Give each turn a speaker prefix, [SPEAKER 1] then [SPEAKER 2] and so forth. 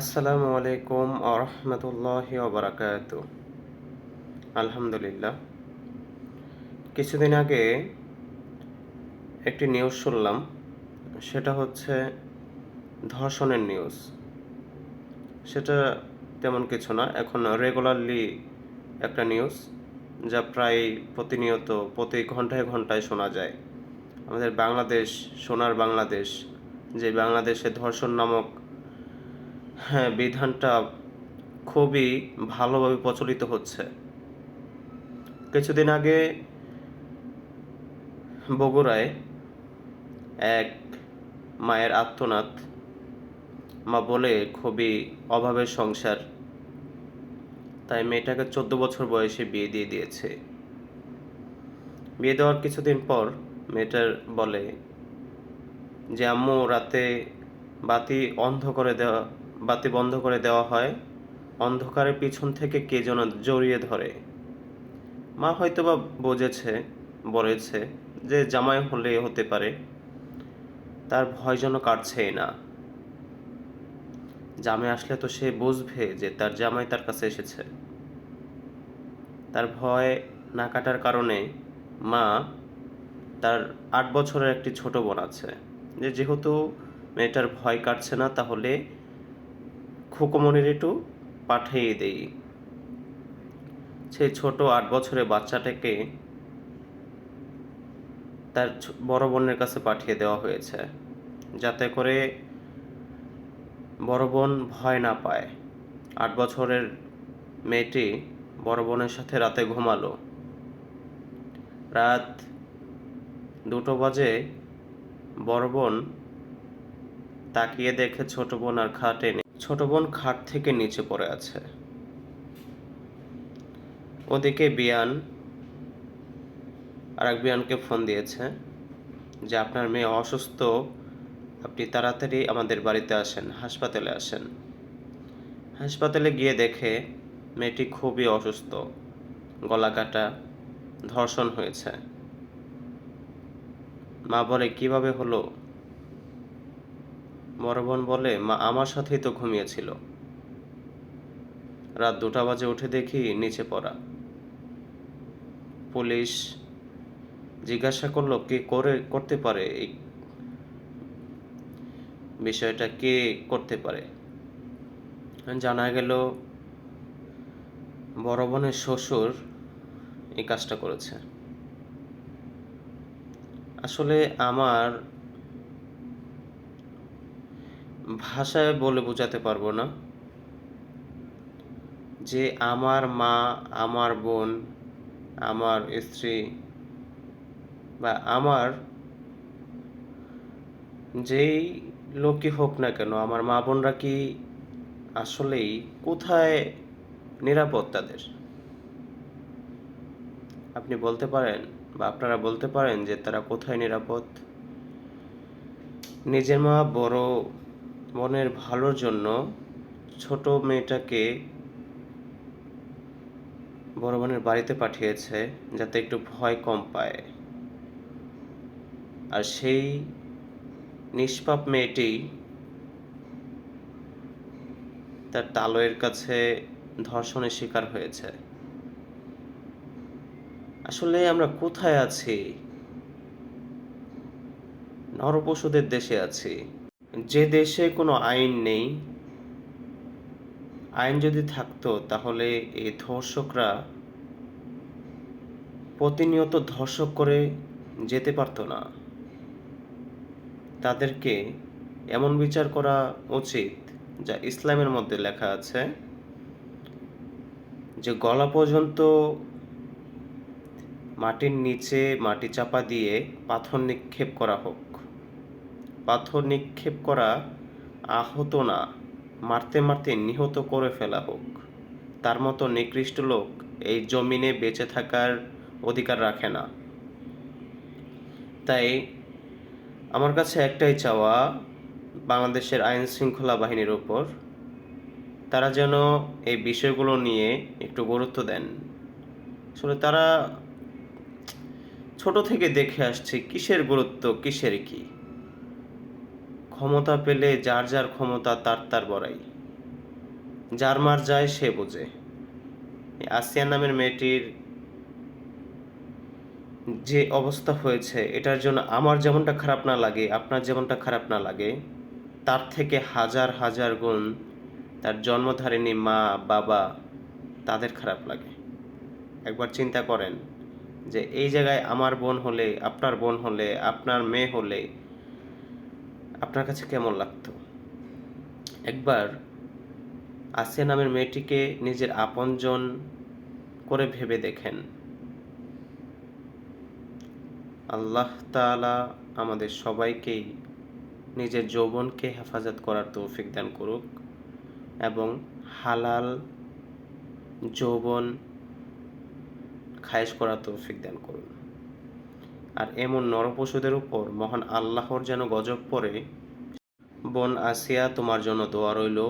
[SPEAKER 1] আসসালামু আলাইকুম আরহামতুল্লাহ বারাকাত। আলহামদুলিল্লাহ। কিছুদিন আগে একটি নিউজ শুনলাম, সেটা হচ্ছে ধর্ষণের নিউজ সেটা তেমন কিছু না, এখন রেগুলারলি একটা নিউজ যা প্রায় প্রতিনিয়ত, প্রতি ঘন্টায় ঘন্টায় শোনা যায়। আমাদের বাংলাদেশ, সোনার বাংলাদেশ, যে বাংলাদেশে ধর্ষণ নামক বিধানটা খুবই ভালোভাবে প্রচলিত হচ্ছে। কিছুদিন আগে বগুড়ায় এক মায়ের আত্মনাথ মা বলে খুবই অভাবের সংসার, তাই মেয়েটাকে চোদ্দ বছর বয়সে বিয়ে দিয়ে দিয়েছে। বিয়ে দেওয়ার কিছুদিন পর মেয়েটার বলে যে, আম্মু, রাতে বাতি অন্ধ করে দেওয়া বাতি বন্ধ করে দেওয়া হয়। অন্ধকারের পিছন থেকে কে যেন জড়িয়ে ধরে। মা হয়তো বা বুঝেছে, বলেছে যে জামাই হলে হতে পারে। তার ভয় যেন কাটছেই না। জামাই আসলে তো সে বুঝবে যে তার জামাই তার কাছে এসেছে। তার ভয় না কাটার কারণে মা তার আট বছরের একটি ছোট বোন আছে। যে যেহেতু মেয়েটার ভয় কাটছে না, তাহলে খুকুমনির একটু পাঠিয়ে দেই। সেই ছোট আট বছরের বাচ্চাটাকে তার বড় বোনের কাছে পাঠিয়ে দেওয়া হয়েছে, যাতে করে বড় বোন ভয় না পায়। আট বছরের মেয়েটি বড় বোনের সাথে রাতে ঘুমালো। রাত দুটো বাজে, বড় বোন তাকিয়ে দেখে ছোট বোন আর খাটে ছোট বোন খাট থেকে নিচে পড়ে আছে। ওদিকে বিয়ান আর এক বিয়ানকে ফোন দিয়েছে যে, আপনার মেয়ে অসুস্থ, আপনি তাড়াতাড়ি আমাদের বাড়িতে আসেন, হাসপাতালে আসেন। হাসপাতালে গিয়ে দেখে মেয়েটি খুবই অসুস্থ, গলা কাটা, ধর্ষণ হয়েছে। মা বলে, কীভাবে হলো? বড় বোন বলে, মা, আমার সাথেই তো ঘুমিয়েছিল। রাত দুটা বাজে উঠে দেখি নিচে পড়া। পুলিশ জিজ্ঞাসা করল, কে করে, করতে পারে এই বিষয়টা, কে করতে পারে? জানা গেল বড় বোনের শ্বশুর এই কাজটা করেছে। আসলে আমার ভাষায় বলে বোঝাতে পারব না। যে আমার মা, আমার বোন, আমার স্ত্রী বা আমার যেই লোকই হোক না কেন, আমার মা বোনরা কি আসলেই কোথায় নিরাপদ তাদের? আপনি বলতে পারেন বা আপনারা বলতে পারেন যে তারা কোথায় নিরাপদ? নিজের মা বড় বোনের ভালোর জন্য ছোট মেয়েটাকে বড় বোনের বাড়িতে পাঠিয়েছে যাতে একটু ভয় কম পায়। আর সেই নিষ্পাপ মেয়েটি তার তালয়ের কাছে ধর্ষণের শিকার হয়েছে। আসলে আমরা কোথায় আছি? নরপশুদের দেশে আছি। যে দেশে কোনো আইন নেই, আইন যদি থাকতো তাহলে এই ধর্ষকরা প্রতিনিয়ত ধর্ষক করে যেতে পারতো না। তাদেরকে এমন বিচার করা উচিত যা ইসলামের মধ্যে লেখা আছে যে গলা পর্যন্ত মাটির নিচে মাটি চাপা দিয়ে পাথর নিক্ষেপ করা হোক। পাথর নিক্ষেপ করা আহত না, মারতে মারতে নিহত করে ফেলা হোক। তার মতো নিকৃষ্ট লোক এই জমিনে বেঁচে থাকার অধিকার রাখে না। তাই আমার কাছে একটাই চাওয়া, বাংলাদেশের আইন শৃঙ্খলা বাহিনীর ওপর। তারা যেন এই বিষয়গুলো নিয়ে একটু গুরুত্ব দেন। আসলে তারা ছোট থেকে দেখে আসছে, কিসের গুরুত্ব, কিসের কি? ক্ষমতা পেলে যার যার ক্ষমতা, তার তার বড়াই। যার মার যায়, সে বোঝে। আসিয়া নামের মেয়েটির যে অবস্থা হয়েছে, এটার জন্য আমার যেমনটা খারাপ না লাগে, আপনার যেমনটা খারাপ না লাগে, তার থেকে হাজার হাজার গুণ তার জন্মধারিণী মা, বাবা তাদের খারাপ লাগে। একবার চিন্তা করেন যে, এই জায়গায় আমার বোন হলে, আপনার বোন হলে, আপনার মেয়ে হলে আপনার কাছে কেমন লাগতো? একবার আসিয়া নামের মেয়েটিকে নিজের আপনজন করে ভেবে দেখেন। আল্লাহ তাআলা আমাদের সবাইকেই নিজের যৌবনকে হেফাজত করার তৌফিক দান করুক এবং হালাল যৌবন খায়েশ করার তৌফিক দান করুন। আর এমন নরপশুদের উপর মহান আল্লাহর যেন গজব পড়ে। বোন আসিয়া তোমার জন্য দোয়া রইল।